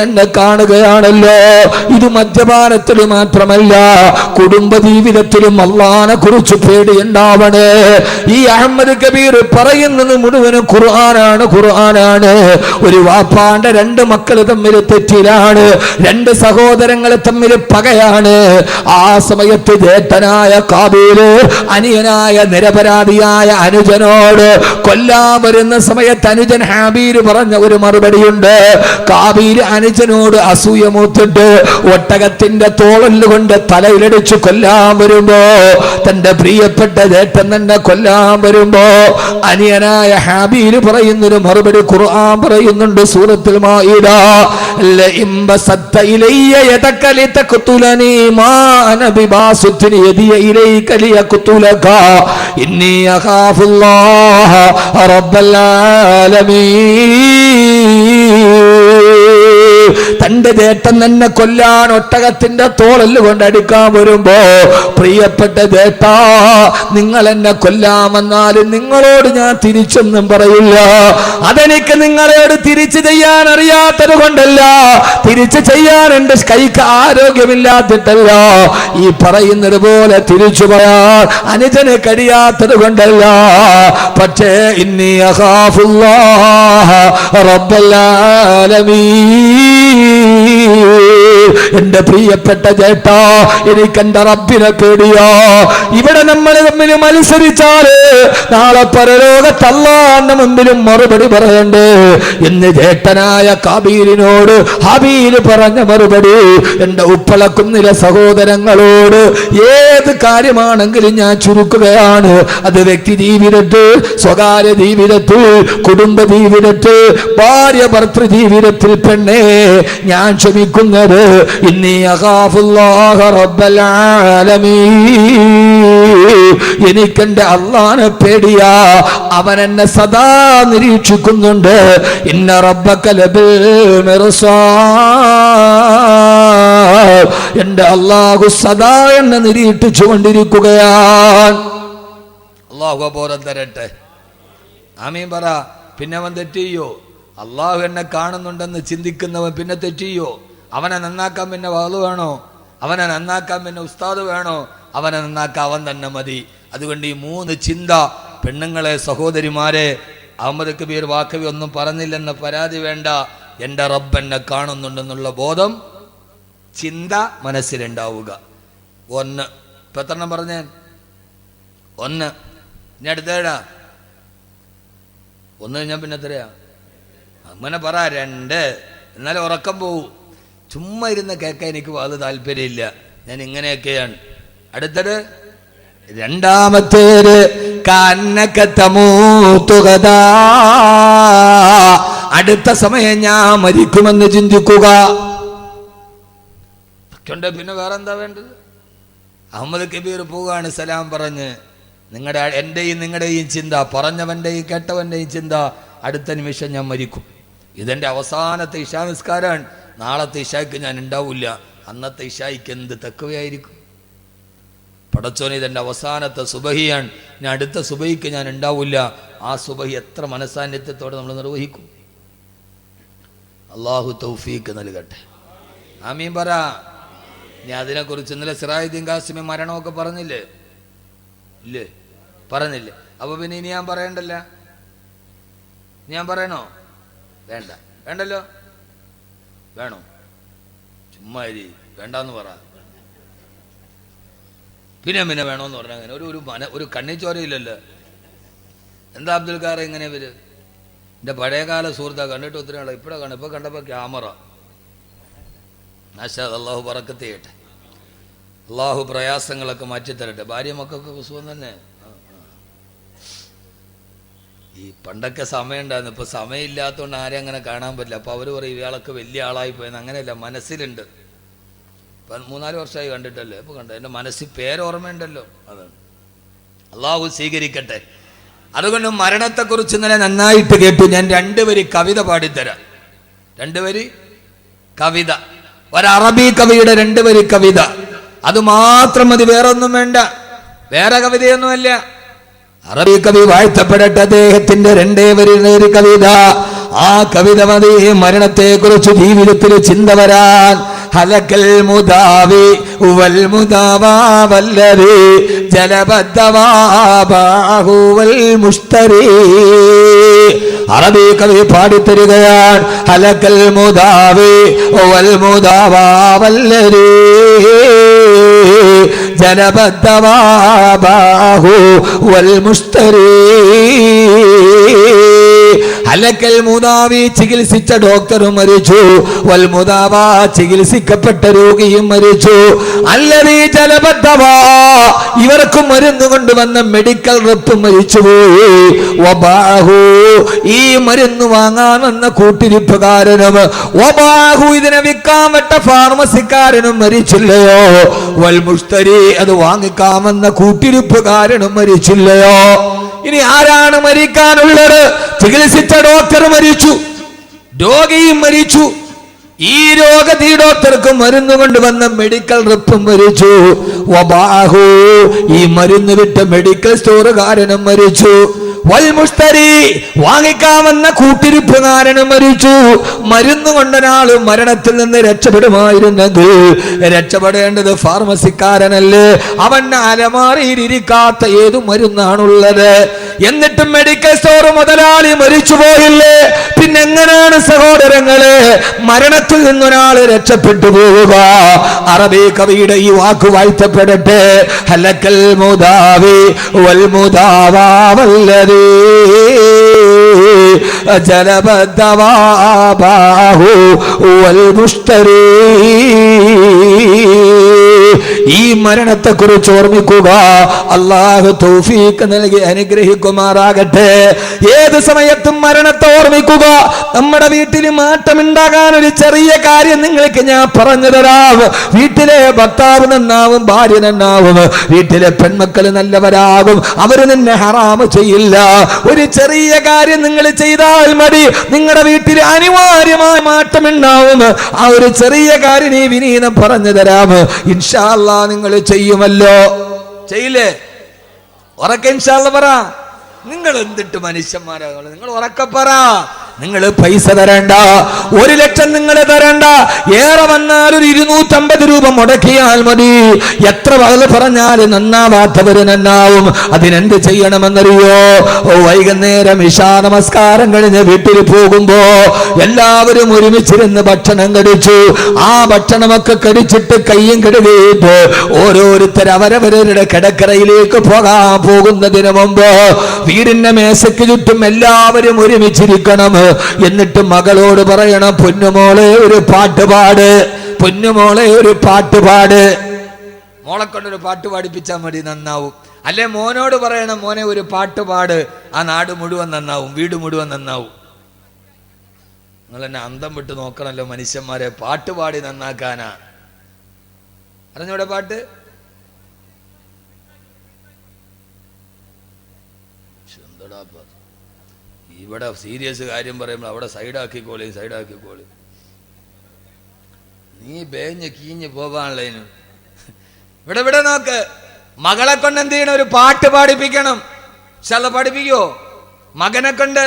എന്നെ കാണുകയാണല്ലോ. ഇത് മദ്യപാനത്തിൽ മാത്രമല്ല കുടുംബ ജീവിതത്തിലും അള്ളാനെ കുറിച്ച് പേടിയുണ്ടാവണേ. ഈ അഹമ്മദ് കബീർ പറയുന്നത് മുഴുവനും ഖുർആനാണ് ഖുർആനാണ്. ഒരു വാപ്പാന്റെ രണ്ട് മക്കൾ തമ്മിൽ തെറ്റിലാണ് രണ്ട് സഹോദരങ്ങൾ തമ്മിൽ പകയാണ്. ആ സമയത്ത് ജേട്ടനായ കാബീൽ അനിയനായ നിരപരാധിയായ അനുജനോട് കൊല്ലാൻ വരുന്ന സമയത്ത് അനുജൻ ഹാബീര് പറഞ്ഞ ഒരു മറുപടിയുണ്ട്. കാബീൽ അനുജനോട് അസൂയ മൂത്തിട്ട് ഒട്ടകത്തിന്റെ തോളൽ കൊണ്ട് തലയിലടിച്ചു കൊല്ലാൻ വരുമ്പോ തന്റെ പ്രിയപ്പെട്ട ചേട്ടൻ തന്നെ കൊല്ലാൻ വരുമ്പോ അനിയനായ ഹാബീൽ പറയുന്നൊരു മറുപടി ഖുർആൻ പറയുന്നുണ്ട് സൂറത്തിൽ റബ്ബൽ ലഇം തന്റെ ദേട്ടൻ തന്നെ കൊല്ലാൻ ഒട്ടകത്തിന്റെ തോളൽ കൊണ്ട് അടിക്കാൻ വരുമ്പോ പ്രിയപ്പെട്ട ദേട്ട നിങ്ങൾ എന്നെ കൊല്ലാമെന്നാലും നിങ്ങളോട് ഞാൻ തിരിച്ചൊന്നും പറയില്ല. അതെനിക്ക് നിങ്ങളോട് തിരിച്ചു ചെയ്യാൻ അറിയാത്തത് കൊണ്ടല്ല. തിരിച്ചു ചെയ്യാൻ എന്റെ കൈക്ക് ആരോഗ്യമില്ലാത്തിട്ടല്ല. ഈ പറയുന്നത് പോലെ തിരിച്ചു പറയാൻ അനുജന് കഴിയാത്തത് കൊണ്ടല്ല. പക്ഷേ ഇന്നി അഖാഫുല്ലാഹ എന്റെ പ്രിയപ്പെട്ട ചേട്ടാ എനിക്ക് എന്റെ റബ്ബിനെ പേടിയോ. ഇവിടെ നമ്മൾ തമ്മിൽ മത്സരിച്ചാൽ നാളെ പരലോകത്തല്ലാന്റെ മുമ്പിലും മറുപടി പറയണ്ടേ. എന്ന് ചേട്ടനായ കാബീലിനോട് ഹബീൽ പറഞ്ഞ മറുപടി എന്റെ ഉപ്പളക്കുന്നിലെ സഹോദരങ്ങളോട് ഏത് കാര്യമാണെങ്കിലും ഞാൻ ചുരുക്കുകയാണ്. അത് വ്യക്തി ജീവിതത്തിൽ സ്വകാര്യ ജീവിതത്തിൽ കുടുംബ ജീവിതത്തിൽ ഭാര്യ ഭർത്തൃ ജീവിതത്തിൽ പെണ്ണേ ഞാൻ ക്ഷമിക്കുന്നത് എനിക്കെന്റെ അള്ളാനെ പേടിയാ. അവൻ എന്നെ സദാ നിരീക്ഷിക്കുന്നുണ്ട്. ഇന്ന റബ്ബക്ക എന്റെ അള്ളാഹു സദാ എന്നെ നിരീക്ഷിച്ചു കൊണ്ടിരിക്കുകയാണ്. അള്ളാഹു ബോധം തരട്ടെ. ആമീൻ പറ. പിന്നെ അവൻ തെറ്റിയോ അള്ളാഹു എന്നെ കാണുന്നുണ്ടെന്ന് ചിന്തിക്കുന്നവൻ പിന്നെ തെറ്റിയോ അവനെ നന്നാക്കാൻ പിന്നെ വാൾ വേണോ? അവനെ നന്നാക്കാൻ പിന്നെ ഉസ്താദ് വേണോ? അവനെ നന്നാക്കാൻ അവൻ തന്നെ മതി. അതുകൊണ്ട് ഈ മൂന്ന് ചിന്ത പെണ്ണുങ്ങളെ സഹോദരിമാരെ അഹമ്മദ് കബീർ വാക്കവി ഒന്നും പറഞ്ഞില്ലെന്ന പരാതി വേണ്ട. എന്റെ റബ്ബ് എന്നെ കാണുന്നുണ്ടെന്നുള്ള ബോധം ചിന്ത മനസ്സിലുണ്ടാവുക. ഒന്ന് ഇപ്പൊ എത്രണ്ണം പറഞ്ഞേ? ഒന്ന് ഞാൻ അടുത്തേടാ ഒന്ന് കഴിഞ്ഞാൽ പിന്നെ എത്രയാ? അങ്ങനെ പറ രണ്ട്. എന്നാലും ഉറക്കം പോവും. ചുമ്മാ ഇരുന്ന് കേൾക്കാൻ എനിക്ക് അത് താല്പര്യമില്ല ഞാൻ ഇങ്ങനെയൊക്കെയാണ്. അടുത്തത് രണ്ടാമത്തേത് കന്നക്കത്തമൂത്തുകതാ അടുത്ത സമയം ഞാൻ മരിക്കുമെന്ന് ചിന്തിക്കുക. ണ്ട് പിന്നെ വേറെ എന്താ വേണ്ടത്? അഹമ്മദ് കബീർ പോവുകയാണ് സലാം പറഞ്ഞ്. നിങ്ങളുടെ എന്റെയും നിങ്ങളുടെയും ചിന്ത പറഞ്ഞവന്റെയും കേട്ടവന്റെയും ചിന്ത അടുത്ത നിമിഷം ഞാൻ മരിക്കും. ഇതെന്റെ അവസാനത്തെ ഇഷാ നിസ്കാരമാണ്. നാളത്തെ ഇഷായ്ക്ക് ഞാൻ ഉണ്ടാവില്ല. അന്നത്തെ ഇഷായ്ക്ക് എന്ത് തെക്കുവയായിരിക്കും? പടച്ചോനെ ഇതെന്റെ അവസാനത്തെ സുബഹിയാണ്. ഞാൻ അടുത്ത സുബഹിക്ക് ഞാൻ ഉണ്ടാവില്ല. ആ സുബഹി എത്ര മനസാന്നിധ്യത്തോടെ നമ്മൾ നിർവഹിക്കും? അള്ളാഹു തൗഫീക്ക് നൽകട്ടെ. ആമീൻ പറ. ഞാൻ അതിനെക്കുറിച്ച് ഇന്നലെ സിറായുദ്ദീൻ കാസിമി മരണമൊക്കെ പറഞ്ഞില്ലേ? ഇല്ലേ? പറഞ്ഞില്ലേ? അപ്പൊ പിന്നെ ഇനി ഞാൻ പറയണ്ടല്ല? ഞാൻ പറയണോ? വേണ്ട. വേണ്ടല്ലോ? വേണോ? ചുമ്മാ ഇരി വേണ്ടെന്ന് പറ. പിന്നെ പിന്നെ വേണമെന്ന് പറഞ്ഞാൽ അങ്ങനെ ഒരു ഒരു മന ഒരു കണ്ണിച്ചോരയില്ലല്ലോ എന്താ അബ്ദുൽ കാർ ഇങ്ങനെ ഇവർ? എന്റെ പഴയകാല സുഹൃത്താ കണ്ടിട്ട് ഒത്തിരി ആളെ ഇപ്പോഴാണ് കാണും ഇപ്പോൾ കണ്ടപ്പോൾ ക്യാമറ. ആശാ അള്ളാഹു പറക്കത്ത് അള്ളാഹു പ്രയാസങ്ങളൊക്കെ മാറ്റിത്തരട്ടെ. ഭാര്യ മക്കൾക്കൊക്കെ സുഖം തന്നെ. ഈ പണ്ടൊക്കെ സമയമുണ്ടായിരുന്നു. ഇപ്പൊ സമയമില്ലാത്തതുകൊണ്ട് ആരെയും അങ്ങനെ കാണാൻ പറ്റില്ല. അപ്പൊ അവർ പറയും ഇയാളൊക്കെ വലിയ ആളായി പോയെന്ന്. അങ്ങനെയല്ല മനസ്സിലുണ്ട്. മൂന്നാൽ വർഷമായി കണ്ടിട്ടല്ലേ? ഇപ്പൊ കണ്ടു? എന്റെ മനസ്സിൽ പേരോർമ്മയുണ്ടല്ലോ. അതാണ് അള്ളാഹു സ്വീകരിക്കട്ടെ. അതുകൊണ്ട് മരണത്തെക്കുറിച്ച് ഇന്നലെ നന്നായിട്ട് കേട്ടു. ഞാൻ രണ്ടുപേരി കവിത പാടിത്തരാം. രണ്ടുപേരി കവിത. ഒരറബി കവിയുടെ രണ്ടുപേരി കവിത. അത് മാത്രം മതി വേറൊന്നും വേണ്ട. വേറെ കവിതയൊന്നുമല്ല. അറബി കവി വാഴ്ത്തപ്പെടട്ടെ അദ്ദേഹത്തിന്റെ രണ്ടേ വരി കവിത. ആ കവിത മതി മരണത്തെ കുറിച്ച് ജീവിതത്തിൽ ചിന്ത വരാൻ. ഹലക്കൽ മുദാവി വൽ മുദാവാ വല്ലരി ജലബദ്ധവാഹുവൽ മുഷ്തരി. അറബി കവി പാടിത്തരികയാണ് ഹലക്കൽ മുദാവി വൽ മുദാവാ جلب الدواباه والمشتري. ഹലക്കൽ മുതാവി ചികിത്സിച്ച ഡോക്ടറും മരിച്ചു. വൽ മുതാവ ചികിത്സിക്കപ്പെട്ട രോഗിയും മരിച്ചു. അല്ലതീ ജലബദ്ധവാ ഇവർക്കും മരുന്ന് കൊണ്ടുവന്ന മെഡിക്കൽ റെപ്പ് മരിച്ചുപോയി. ഈ മരുന്ന് വാങ്ങാൻ വന്ന കൂട്ടിരിപ്പുകാരനും ഒബാഹു ഇതിനെ വിൽക്കാൻ പറ്റ ഫാർമസിക്കാരനും മരിച്ചില്ലയോ? വൽ മുഷ്തരി അത് വാങ്ങിക്കാമെന്ന കൂട്ടിരിപ്പുകാരനും മരിച്ചില്ലയോ? ഇനി ആരാണ് മരിക്കാനുള്ളത്? ചികിത്സിച്ച ഡോക്ടർ മരിച്ചു. രോഗിയും മരിച്ചു. ഈ രോഗത്തി ഡോക്ടർക്ക് മരുന്ന് കൊണ്ടുവന്ന മെഡിക്കൽ റിപ്പും മരിച്ചു. ഈ മരുന്ന് വിട്ട മെഡിക്കൽ സ്റ്റോറുകാരനും മരിച്ചു. വൽമുസ്തരി വാങ്ങിക്കാമെന്ന കൂട്ടിരിപ്പുകാരന് മരിച്ചു. മരുന്ന് കൊണ്ടൊരാൾ മരണത്തിൽ നിന്ന് രക്ഷപ്പെടുമായിരുന്നത്. രക്ഷപ്പെടേണ്ടത് ഫാർമസിക്കാരനല്ലേ അവൻ അലമാറിയിരിക്കാത്ത ഏതു മരുന്നാണുള്ളത്? എന്നിട്ടും മെഡിക്കൽ സ്റ്റോർ മുതലാളി മരിച്ചു പോയില്ലേ? പിന്നെ എങ്ങനെയാണ് സഹോദരങ്ങളെ? മരണത്തിൽ നിന്നൊരാൾ രക്ഷപ്പെട്ടു പോവുക അറബി കവിയുടെ ഈ വാക്ക് വാഴ്ത്തപ്പെടട്ടെ. ഹലക്കൽ മുദാവി വൽ മുദാവാ വല്ലതീ ജലബദ്ധവാഹു വൽ മുസ്തരീ ഈ മരണത്തെ കുറിച്ച് ഓർമ്മിക്കുക. അള്ളാഹു തൗഫീക്ക് നൽകി അനുഗ്രഹിക്കുമാറാകട്ടെ. ഏത് സമയത്തും മരണത്തെ ഓർമ്മിക്കുക. നമ്മുടെ വീട്ടിൽ മാറ്റമുണ്ടാകാൻ ഒരു ചെറിയ കാര്യം നിങ്ങൾക്ക് ഞാൻ പറഞ്ഞു തരാം. വീട്ടിലെ ഭർത്താവ് നന്നാവും ഭാര്യ നന്നാവും. വീട്ടിലെ പെൺമക്കൾ നല്ലവരാകും. അവർ നിന്നെ ഹറാമ ചെയ്യില്ല. ഒരു ചെറിയ കാര്യം നിങ്ങൾ ചെയ്താൽ മതി. നിങ്ങളുടെ വീട്ടിൽ അനിവാര്യമായ മാറ്റമുണ്ടാവും. ആ ഒരു ചെറിയ കാര്യം ഈ വിനീതം പറഞ്ഞു തരാം. ഇൻഷാല്ല നിങ്ങൾ ചെയ്യുമല്ലോ? ചെയ്യില്ലേ? ഉറക്കെ ഇൻഷാല്ല പറ. നിങ്ങൾ എന്തിട്ട് മനുഷ്യന്മാരാ നിങ്ങൾ ഉറക്കെ പറ. നിങ്ങൾ പൈസ തരണ്ട ഒരു ലക്ഷം നിങ്ങൾ തരണ്ട. ഏറെ വന്നാൽ ഒരു ഇരുന്നൂറ്റമ്പത് രൂപ മുടക്കിയാൽ മതി. എത്ര പകൽ പറഞ്ഞാൽ നന്നാവാത്തവര് നന്നാവും. അതിനെന്ത് ചെയ്യണമെന്നറിയോ? വൈകുന്നേരം ഇഷാ നമസ്കാരം കഴിഞ്ഞ് വീട്ടിൽ പോകുമ്പോ എല്ലാവരും ഒരുമിച്ചിരുന്ന് ഭക്ഷണം കടിച്ചു ആ ഭക്ഷണമൊക്കെ കടിച്ചിട്ട് കയ്യും കെടുകയിട്ട് ഓരോരുത്തർ അവരവരുടെ കിടക്കറയിലേക്ക് പോകാൻ പോകുന്നതിന് മുമ്പ് വീടിന്റെ മേശയ്ക്ക് ചുറ്റും എല്ലാവരും ഒരുമിച്ചിരിക്കണം. എന്നിട്ട് മകളോട് പറയണം പൊന്നുമോളെ ഒരു പാട്ട് പാട്. പൊന്നുമോളെ ഒരു പാട്ട് പാട്. മോളെ കൊണ്ടൊരു പാട്ട് പാടിപ്പിച്ചാൽ മതി നന്നാവും. അല്ലെ മോനോട് പറയണം മോനെ ഒരു പാട്ട് പാട്. ആ നാട് മുഴുവൻ നന്നാവും വീട് മുഴുവൻ നന്നാവും. നിങ്ങൾ എന്നെ അന്തം വിട്ട് നോക്കണല്ലോ മനുഷ്യന്മാരെ പാട്ട് പാടി നന്നാക്കാനാ. അറിഞ്ഞൂടെ പാട്ട്? എന്തെടാ? ഇവിടെ സീരിയസ് കാര്യം പറയുമ്പോൾ അവിടെ സൈഡാക്കിക്കോളി സൈഡാക്കിക്കോളി. നീ ബേഞ്ഞ് കീഞ്ഞ് പോവാനുള്ളതിന് ഇവിടെ ഇവിടെ നോക്ക്. മകളെ കൊണ്ട് എന്ത് ചെയ്യണം? ഒരു പാട്ട് പാടിപ്പിക്കണം. ചില പഠിപ്പിക്കോ? മകനെ കൊണ്ട്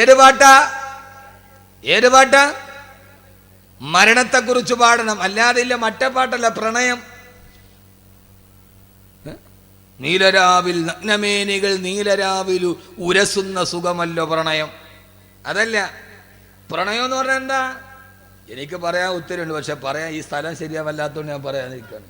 ഏത് പാട്ടാ? ഏത് പാട്ടാ? മരണത്തെക്കുറിച്ച് പാടണം. അല്ലാതെ ഇല്ല മറ്റേ പാട്ടല്ല പ്രണയം? നീലരാവിൽ നഗ്നമേനികൾ നീലരാവിൽ ഉരസുന്ന സുഖമല്ലോ പ്രണയം. അതല്ല പ്രണയം എന്ന് പറഞ്ഞാൽ എന്താ? എനിക്ക് പറയാൻ ഉത്തരവുണ്ട് പക്ഷെ പറയാൻ ഈ സ്ഥലം ശരിയാവല്ലാത്തതുകൊണ്ട് ഞാൻ പറയാതിരിക്കുകയാണ്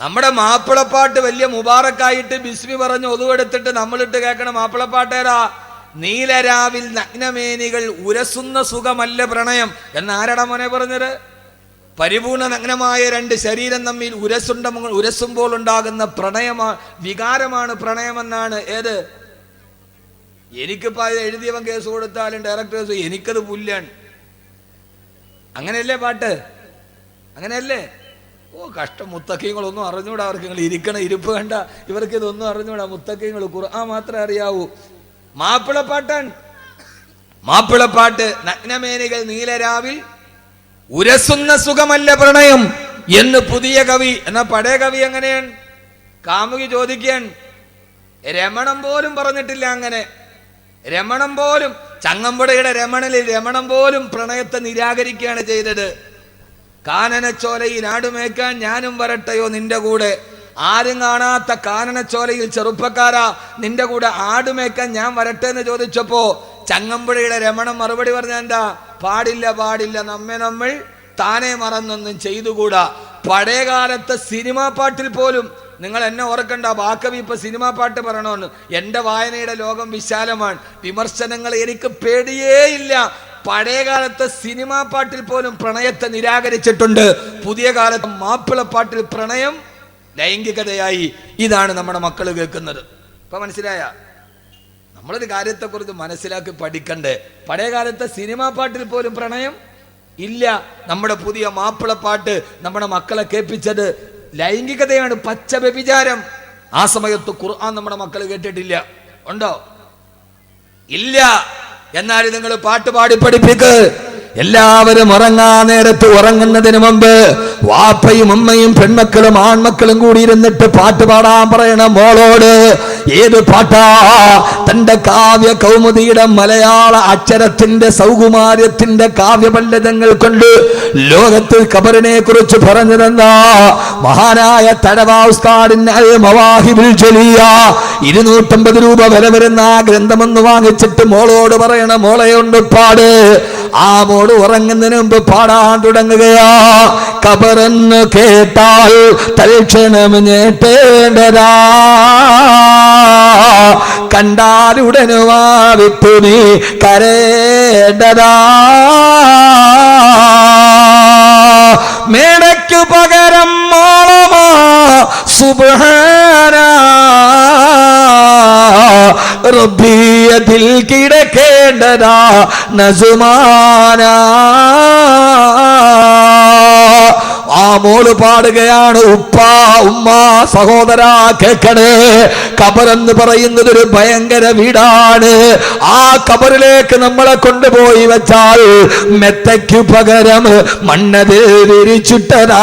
നമ്മുടെ മാപ്പിളപ്പാട്ട് വലിയ മുബാറക്കായിട്ട് ബിസ്മി പറഞ്ഞ് ഒതുവെടുത്തിട്ട് നമ്മളിട്ട് കേൾക്കണ മാപ്പിളപ്പാട്ടേരാ നീലരാവിൽ നഗ്നമേനികൾ ഉരസുന്ന സുഖമല്ല പ്രണയം. എന്നാരടാ മോനെ പറഞ്ഞത്? പരിപൂർണ നഗ്നമായ രണ്ട് ശരീരം തമ്മിൽ ഉരസുണ്ട ഉരസുമ്പോൾ ഉണ്ടാകുന്ന പ്രണയമാ വികാരമാണ് പ്രണയമെന്നാണ്. ഏത്? എനിക്കിപ്പോ അത് എഴുതിയവൻ കേസ് കൊടുത്താലും ഡയറക്ടേഴ്സ് എനിക്കത് പുല്ലാണ്. അങ്ങനെയല്ലേ പാട്ട്? അങ്ങനെയല്ലേ? ഓ കഷ്ടം. മുത്തക്കീങ്ങളൊന്നും അറിഞ്ഞൂടാ അവർക്ക്. നിങ്ങൾ ഇരിക്കണ ഇരിപ്പ് കണ്ട ഇവർക്ക് ഇതൊന്നും അറിഞ്ഞൂടാ. മുത്തക്കീങ്ങൾ ആ മാത്രമേ അറിയാവൂ. മാപ്പിളപ്പാട്ടാണ്. മാപ്പിളപ്പാട്ട് നഗ്നമേനികൾ നീലരാവിൽ ഉരസുന്ന സുഖമല്ല പ്രണയം എന്ന് പുതിയ കവി എന്നാ പഴയ കവി എങ്ങനെയാണ്? കാമുകി ചോദിക്കാൻ രമണം പോലും പറഞ്ഞിട്ടില്ല അങ്ങനെ. രമണം പോലും ചങ്ങമ്പുഴയുടെ രമണനിൽ രമണം പോലും പ്രണയത്തെ നിരാകരിക്കുകയാണ് ചെയ്തത്. കാനനച്ചോലയിൽ ആടുമേക്കാൻ ഞാനും വരട്ടെയോ നിന്റെ കൂടെ? ആരും കാണാത്ത കാനനച്ചോലയിൽ ചെറുപ്പക്കാരാ നിന്റെ കൂടെ ആടുമേക്കാൻ ഞാൻ വരട്ടെ എന്ന് ചോദിച്ചപ്പോ ചങ്ങമ്പുഴയുടെ രമണം മറുപടി പറഞ്ഞ എന്താ? പാടില്ല പാടില്ല നമ്മെ നമ്മൾ താനെ മറന്നൊന്നും ചെയ്തുകൂടാ. പഴയകാലത്തെ സിനിമാ പാട്ടിൽ പോലും നിങ്ങൾ എന്നെ ഓർക്കണ്ട ബാക്കവി ഇപ്പൊ സിനിമാ പാട്ട് പറയണമെന്ന് എന്റെ വായനയുടെ ലോകം വിശാലമാണ്. വിമർശനങ്ങൾ എനിക്ക് പേടിയേയില്ല. പഴയ കാലത്തെ സിനിമാ പാട്ടിൽ പോലും പ്രണയത്തെ നിരാകരിച്ചിട്ടുണ്ട്. പുതിയ കാലത്ത് മാപ്പിളപ്പാട്ടിൽ പ്രണയം ലൈംഗികതയായി. ഇതാണ് നമ്മുടെ മക്കൾ കേൾക്കുന്നത്. ഇപ്പൊ മനസ്സിലായ? നമ്മളൊരു കാര്യത്തെക്കുറിച്ച് മനസ്സിലാക്കി പഠിക്കണ്ടേ? പഴയ കാലത്തെ സിനിമാ പാട്ടിൽ പോലും പ്രണയം ഇല്ല. നമ്മുടെ പുതിയ മാപ്പിളപ്പാട്ട് നമ്മുടെ മക്കളെ കേൾപ്പിച്ചത് ലൈംഗികതയാണ് പച്ച വ്യഭിചാരം. ആ സമയത്ത് ഖുർആൻ നമ്മുടെ മക്കൾ കേട്ടിട്ടില്ല. ഉണ്ടോ? ഇല്ല. എന്നാൽ നിങ്ങൾ പാട്ട് പാടി പഠിപ്പിക്ക്. എല്ലാവരും ഉറങ്ങാൻ നേരത്ത് ഉറങ്ങുന്നതിന് മുമ്പ് വാപ്പയും അമ്മയും പെൺമക്കളും ആൺമക്കളും കൂടി ഇരുന്നിട്ട് പാട്ട് പാടാൻ പറയണം. മോളോട് ഏത് പാട്ടാ? തന്റെ കാവ്യ കൗമുദിയുടെ മലയാള അക്ഷരത്തിന്റെ സൗകുമാര്യത്തിന്റെ കാവ്യപണ്ഡിതങ്ങൾ കൊണ്ട് ലോകത്തിൽ കബറിനെ കുറിച്ച് പറഞ്ഞതെന്താ? മഹാനായ ജലിയ ഇരുന്നൂറ്റമ്പത് രൂപ വില വരുന്ന ആ ഗ്രന്ഥമൊന്ന് വാങ്ങിച്ചിട്ട് മോളോട് പറയണ. മോളെയുണ്ട് പാട് ആ മോൾ ഉറങ്ങുന്നതിന് മുമ്പ് പാടാൻ തുടങ്ങുകയാ. കബറെന്ന് കേട്ടാൽ തൽക്ഷണം ഞേട്ടേണ്ടതാ. കണ്ടാലുടനുവാ വിട്ടു നീ കരേണ്ടതാ. മേടയ്ക്കു പകരം മോളമാ സുബാന റബ്ബിയതിൽ കിടക്കേണ്ടതാ നസുമാന ആ മോൾ പാടുകയാണ് ഉപ്പ ഉമ്മ സഹോദര കേക്കണേ. കബറെന്ന് പറയുന്നത് ഒരു ഭയങ്കര വീടാണ്. ആ കബറിലേക്ക് നമ്മളെ കൊണ്ടുപോയി വെച്ചാൽ മെത്തയ്ക്കു പകരം മണ്ണത് വിരിച്ചിട്ടതാ.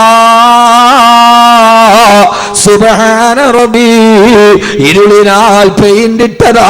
റബി ഇരുളിനാൽ പെയിന്റിട്ടതാ.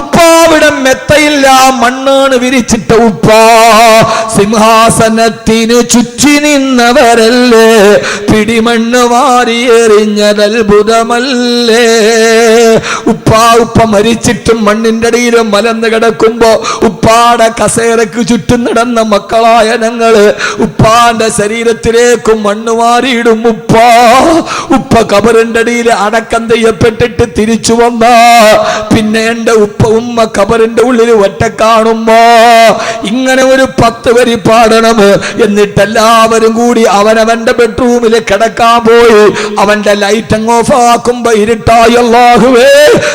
ഉപ്പാവിടം മെത്തയില്ല മണ്ണാണ് വിരിച്ചിട്ട ഉപ്പ. സിംഹാസനത്തിന് ചുറ്റി നിന്നവരല്ലേ പിടിമണ്ണ് വാരിയെറിഞ്ഞതത്ഭുതമല്ലേ ഉപ്പ ഉപ്പ മരിച്ചിട്ടും മണ്ണിന്റെ അടിയിലും മലന്ന് കിടക്കുമ്പോ ഉപ്പാടെ കസേരക്ക് ചുറ്റും നടന്ന മക്കളായ ഞങ്ങൾ ഉപ്പാന്റെ ശരീരത്തിലേക്കും മണ്ണ് വാരിയിടും ഉപ്പ. ഉപ്പ കബറിന്റെ അടിയിൽ അടക്കം ചെയ്യപ്പെട്ടിട്ട് തിരിച്ചു വന്ന. പിന്നെ എന്റെ ഉപ്പ ഉമ്മ ഉള്ളിൽ ഒറ്റ കാണുമ്പോ ഇങ്ങനെ ഒരു പത്ത് വരി പാടണം എന്നിട്ട് എല്ലാവരും കൂടി അവനവന്റെ ബെഡ്റൂമിൽ കിടക്കാൻ പോയി. അവന്റെ ലൈറ്റ് അങ്ങ് ഓഫ് ആക്കുമ്പോ ഇരുട്ടായല്ലാഹുവേ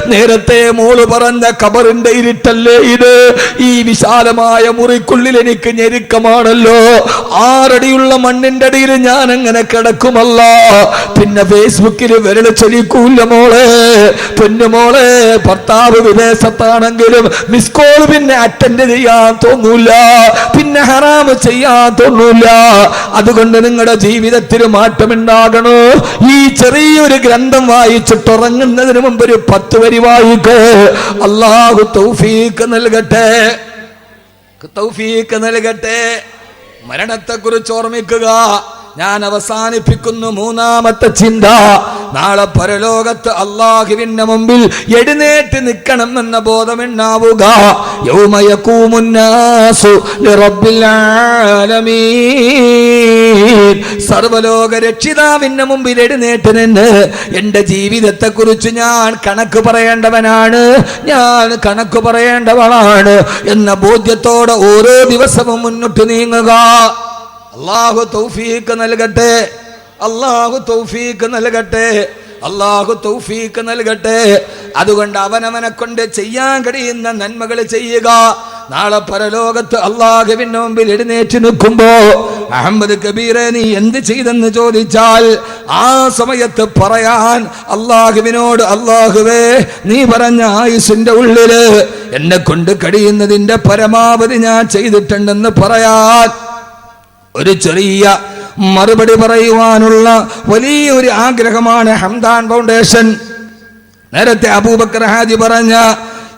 നേരത്തെ മോൾ പറഞ്ഞ കബറിന്റെ ഇരുട്ടല്ലേ ഇത്? ഈ വിശാലമായ മുറിക്കുള്ളിൽ എനിക്ക് ഞെരുക്കമാണല്ലോ. ആറടിയുള്ള മണ്ണിന്റെ അടിയിൽ ഞാൻ അങ്ങനെ കിടക്കുമല്ല. പിന്നെ ഫേസ്ബുക്കിൽ വിരൽ ചൊലിക്കൂല്ല മോളെ. പൊന്നുമോളെ ഭർത്താവ് വിദേശത്താണെങ്കിലും മിസ് കോൾ പിന്നെ അറ്റൻഡ് ചെയ്യാൻ തോന്നൂല. പിന്നെ ഹറാമ് ചെയ്യാൻ തോന്നൂല. അതുകൊണ്ട് നിങ്ങളുടെ ജീവിതത്തിൽ മാറ്റമുണ്ടാകണോ? ഈ ചെറിയൊരു ഗ്രന്ഥം വായിച്ചിട്ട് ഉറങ്ങുന്നതിന് മുമ്പ് ഒരു പത്ത് വരി വായിക്കോ. അള്ളാഹു തൗഫീക്ക് നൽകട്ടെ. തൗഫീക്ക് നൽകട്ടെ. മരണത്തെക്കുറിച്ച് ഓർമ്മിക്കുക. ഞാൻ അവസാനിപ്പിക്കുന്നു മൂന്നാമത്തെ ചിന്ത. നാളെ പരലോകത്ത് അള്ളാഹുവിന്റെ മുമ്പിൽ എഴുന്നേറ്റ് നിൽക്കണം എന്ന ബോധമുണ്ടാവുക. സർവലോക രക്ഷിതാവിന്റെ മുമ്പിൽ എഴുന്നേറ്റ് നിന്ന് എന്റെ ജീവിതത്തെ കുറിച്ച് ഞാൻ കണക്ക് പറയേണ്ടവനാണ്. ഞാൻ കണക്ക് പറയേണ്ടവളാണ് എന്ന ബോധ്യത്തോടെ ഓരോ ദിവസവും മുന്നോട്ട് നീങ്ങുക. അള്ളാഹു തൗഫീക്ക് നൽകട്ടെ. അള്ളാഹു തൗഫീക്ക് നൽകട്ടെ. അള്ളാഹു തൗഫീക്ക് നൽകട്ടെ. അതുകൊണ്ട് അവനവനെ കൊണ്ട് ചെയ്യാൻ കഴിയുന്ന നന്മകൾ ചെയ്യുക. നാളെ പരലോകത്ത് അള്ളാഹുവിന്റെ മുമ്പിൽ എഴുന്നേറ്റ് നിൽക്കുമ്പോ അഹമ്മദ് കബീറെ നീ എന്ത് ചെയ്തെന്ന് ചോദിച്ചാൽ ആ സമയത്ത് പറയാൻ അള്ളാഹുവിനോട് അള്ളാഹുവേ നീ പറഞ്ഞ ആയുസിന്റെ ഉള്ളിൽ എന്നെ കൊണ്ട് കഴിയുന്നതിന്റെ പരമാവധി ഞാൻ ചെയ്തിട്ടുണ്ടെന്ന് പറയാൻ ഒരു ചെറിയ മറുപടി പറയുവാനുള്ള വലിയൊരു ആഗ്രഹമാണ് ഹംദാൻ ഫൗണ്ടേഷൻ. നേരത്തെ അബൂബക്കർ ഹാജി പറഞ്ഞ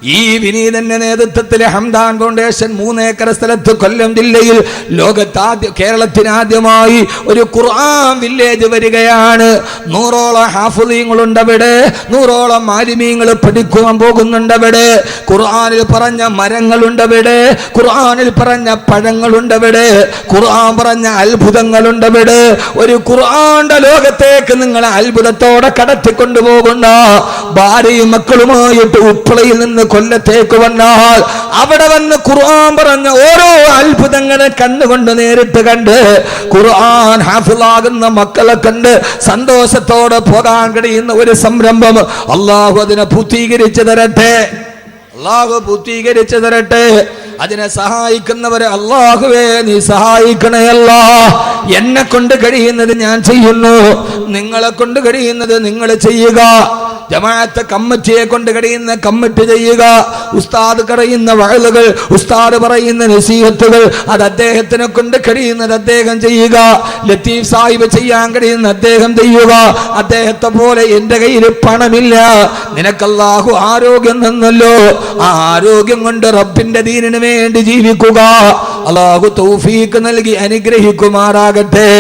ഈ വിനീതന്റെ നേതൃത്വത്തിലെ ഹംദാൻ ഫൗണ്ടേഷൻ മൂന്നേക്കർ സ്ഥലത്ത് കൊല്ലം ജില്ലയിൽ ലോകത്താദ്യ കേരളത്തിനാദ്യമായി ഒരു ഖുർആൻ വില്ലേജ് വരികയാണ്. നൂറോളം ഹാഫുദീങ്ങളുണ്ട് അവിടെ. നൂറോളം മാലിമീങ്ങൾ പഠിക്കുവാൻ പോകുന്നുണ്ട് അവിടെ. ഖുർആാനിൽ പറഞ്ഞ മരങ്ങളുണ്ട് അവിടെ. ഖുർആാനിൽ പറഞ്ഞ പഴങ്ങളുണ്ട് അവിടെ. ഖുർആൻ പറഞ്ഞ അത്ഭുതങ്ങളുണ്ട് അവിടെ. ഒരു ഖുർആന്റെ ലോകത്തേക്ക് നിങ്ങളെ അത്ഭുതത്തോടെ കടത്തിക്കൊണ്ടുപോകുന്ന ഭാര്യയും മക്കളുമായിട്ട് ഉപ്പളയിൽ നിന്ന് കൊല്ലത്തേക്ക് വന്നാൽ അവിടെ വന്ന് ഖുർആൻ പറഞ്ഞ ഓരോ അത്ഭുതങ്ങളെ കണ്ടുകൊണ്ട് നേരിട്ട് കണ്ട് ഖുർആൻ ഹാഫിളാകുന്ന മക്കളെ കണ്ട് സന്തോഷത്തോടെ പോകാൻ കഴിയുന്ന ഒരു സംരംഭം അള്ളാഹു അതിനെ പൂർത്തീകരിച്ചു തരട്ടെ. അള്ളാഹു പൂർത്തീകരിച്ചു തരട്ടെ. അതിനെ സഹായിക്കുന്നവരെ അള്ളാഹുവേ നീ സഹായിക്കണയല്ല എന്നെ കൊണ്ട് കഴിയുന്നത് ഞാൻ ചെയ്യുന്നു. നിങ്ങളെ കൊണ്ട് കഴിയുന്നത് നിങ്ങൾ ചെയ്യുക. ജമാഅത്ത് കമ്മിറ്റിയെ കൊണ്ട് കഴിയുന്ന കമ്മിറ്റി ചെയ്യുക. ഉസ്താദ് കറയുന്ന വഴലുകൾ ഉസ്താദ് പറയുന്ന നസീഹത്തുകൾ അത് അദ്ദേഹത്തിനെ കൊണ്ട് കഴിയുന്നത് അദ്ദേഹം ചെയ്യുക. ലത്തീഫ് സാഹിബ് ചെയ്യാൻ കഴിയുന്ന അദ്ദേഹം ചെയ്യുക. അദ്ദേഹത്തെ പോലെ എന്റെ കയ്യിൽ പണമില്ല. നിനക്കല്ലാഹു ആരോഗ്യം തന്നല്ലോ. ആ ആരോഗ്യം കൊണ്ട് റബ്ബിന്റെ ദീനിനു വേണ്ടി ജീവിക്കുക. അള്ളാഹു തൗഫീക്ക് നൽകി അനുഗ്രഹിക്കുമാറാകട്ടെ.